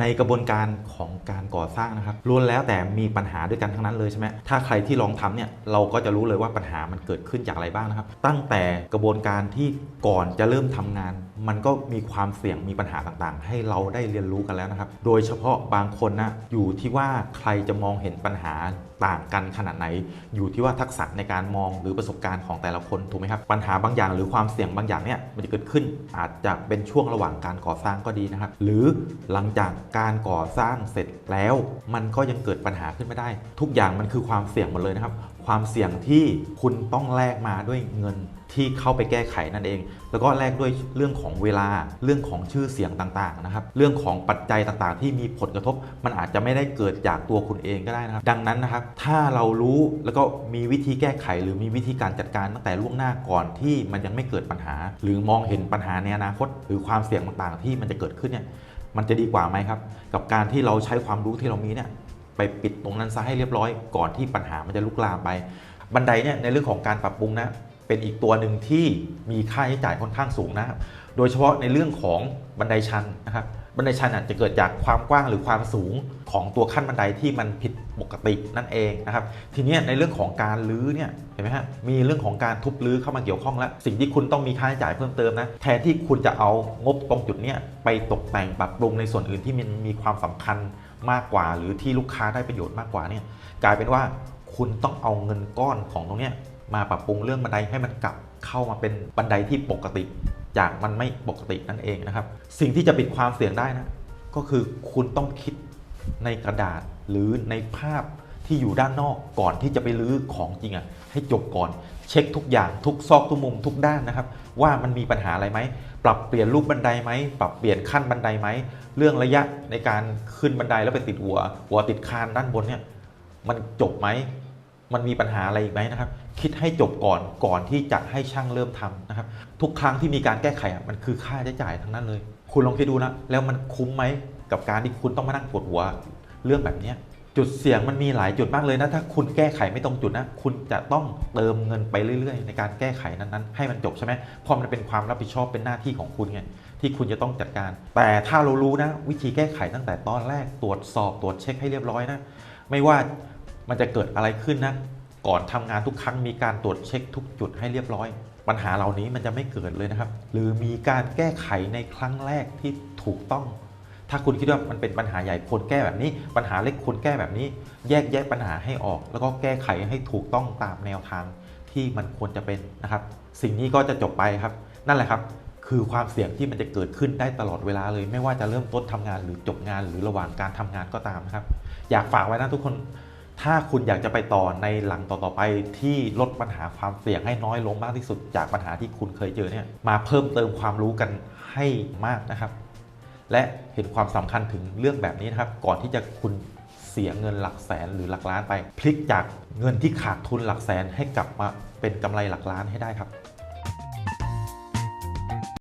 ในกระบวนการของการก่อสร้างนะครับล้วนแล้วแต่มีปัญหาด้วยกันทั้งนั้นเลยใช่ไหมถ้าใครที่ลองทำเนี่ยเราก็จะรู้เลยว่าปัญหามันเกิดขึ้นจากอะไรบ้างนะครับ ตั้งแต่กระบวนการที่ก่อนจะเริ่มทำงานมันก็มีความเสี่ยงมีปัญหาต่างๆ ให้เราได้เรียนรู้กันแล้วนะครับ โดยเฉพาะบางคนนะอยู่ที่ว่าใครจะมองเห็นปัญหาต่างกันขนาดไหน อยู่ที่ว่าทักษะในการมองหรือประสบการณ์ของแต่ละคนถูกไหมครับปัญหาบางอย่างหรือความเสี่ยงบางอย่างเนี่ยมันจะเกิดขึ้น อาจจะเป็นช่วงระหว่างการก่อสร้างก็ดีนะครับ หรือหลังจากการก่อสร้างเสร็จแล้ว มันก็ยังเกิดปัญหาขึ้นไม่ได้ ทุกอย่างมันคือความเสี่ยงหมดเลยนะครับ ความเสี่ยงที่คุณต้องแลกมาด้วยเงินที่เข้าไปแก้ไขนั่นเอง แล้วก็แลกด้วยเรื่องของเวลาเรื่องของชื่อเสียงต่างๆนะครับ เรื่องของปัจจัยต่างๆ ที่มีผลกระทบ มันอาจจะไม่ได้เกิดจากตัวคุณเองก็ได้นะครับ ดังนั้นนะครับ ถ้าเรารู้แล้วก็มีวิธีแก้ไข หรือมีวิธีการจัดการตั้งแต่ล่วงหน้าก่อนที่มันยังไม่เกิดปัญหา หรือมองเห็นปัญหาในอนาคต หรือความเสี่ยงต่างๆ ที่มันจะเกิดขึ้นเนี่ยมันจะดีกว่าไหมครับ กับการที่เราใช้ความรู้ที่เรามีเนี่ย ไปปิดตรงนั้นซะให้เรียบร้อย ก่อนที่ปัญหามันจะลุกลามไป บันไดเนี่ยในเรื่องของการปรับปรุงนะเป็นอีกตัวหนึ่งที่มีค่าใช้จ่ายค่อนข้างสูงนะครับ โดยเฉพาะในเรื่องของบันไดชันนะครับ บันไดชันอาจจะเกิดจากความกว้างหรือความสูงของตัวขั้นบันไดที่มันผิดปกตินั่นเองนะครับ ทีนี้ในเรื่องของการรื้อเนี่ยเห็นไหมฮะมีเรื่องของการทุบรื้อเข้ามาเกี่ยวข้องแล้ว สิ่งที่คุณต้องมีค่าใช้จ่ายเพิ่มเติมนะแทนที่คุณจะเอางบตรงจุดเนี้ยไปตกแต่งปรับปรุงในส่วนอื่นที่มันมีความสำคัญมากกว่า หรือที่ลูกค้าได้ประโยชน์มากกว่าเนี่ยกลายเป็นว่าคุณต้องเอาเงินก้อนของตรงเนี้ยมาปรับปรุงเรื่องบันไดให้มันกลับเข้ามาเป็นบันไดที่ปกติ จากมันไม่ปกตินั่นเองนะครับ สิ่งที่จะปิดความเสี่ยงได้นะ ก็คือคุณต้องคิดในกระดาษหรือในภาพที่อยู่ด้านนอกก่อนที่จะไปรื้อของจริงอะ่ะให้จบก่อนเช็คทุกอย่างทุกซอกทุกมุมทุกด้านนะครับ ว่ามันมีปัญหาอะไรไหมปรับเปลี่ยนรูปบันไดไหมปรับเปลี่ยนขั้นบันไดไหมเรื่องระยะในการขึ้นบันไดแล้วไปติดหัวหัวติดคานด้านบนเนี่ยมันจบไหม มันมีปัญหาอะไรอีกไหมนะครับ คิดให้จบก่อนก่อนที่จะให้ช่างเริ่มทำนะครับ ทุกครั้งที่มีการแก้ไขมันคือค่าใช้จ่ายทั้งนั้นเลย คุณลองคิดดูนะแล้วมันคุ้มไหมกับการที่คุณต้องมานั่งปวดหัวเรื่องแบบนี้จุดเสี่ยงมันมีหลายจุดมากเลยนะถ้าคุณแก้ไขไม่ตรงจุดนะ คุณจะต้องเติมเงินไปเรื่อย ๆ ในการแก้ไขนั้นๆ ให้มันจบใช่ไหมเพราะมันเป็นความรับผิดชอบเป็นหน้าที่ของคุณไงที่คุณจะต้องจัดการ แต่ถ้าเรารู้นะ วิธีแก้ไขตั้งแต่ตอนแรกตรวจสอบตรวจเช็คให้เรียบร้อยนะ ไม่ว่า มันจะเกิดอะไรขึ้นนะก่อนทำงานทุกครั้งมีการตรวจเช็คทุกจุดให้เรียบร้อย ปัญหาเหล่านี้มันจะไม่เกิดเลยนะครับ หรือมีการแก้ไขในครั้งแรกที่ถูกต้อง ถ้าคุณคิดว่ามันเป็นปัญหาใหญ่ควรแก้แบบนี้ ปัญหาเล็กควรแก้แบบนี้ แยกแยะปัญหาให้ออก แล้วก็แก้ไขให้ถูกต้องตามแนวทางที่มันควรจะเป็นนะครับ สิ่งนี้ก็จะจบไปครับ นั่นแหละครับ คือความเสี่ยงที่มันจะเกิดขึ้นได้ตลอดเวลาเลย ไม่ว่าจะเริ่มต้นทำงานหรือจบงานหรือระหว่างการทำงานก็ตามนะครับ อยากฝากไว้นะทุกคน ถ้าคุณอยากจะไปต่อในหลังต่อๆไปที่ลดปัญหาความเสี่ยงให้น้อยลงมากที่สุดจากปัญหาที่คุณเคยเจอเนี่ยมาเพิ่มเติมความรู้กันให้มากนะครับ และเห็นความสำคัญถึงเรื่องแบบนี้นะครับ ก่อนที่จะคุณเสียเงินหลักแสนหรือหลักล้านไป พลิกจากเงินที่ขาดทุนหลักแสนให้กลับมาเป็นกำไรหลักล้านให้ได้ครับ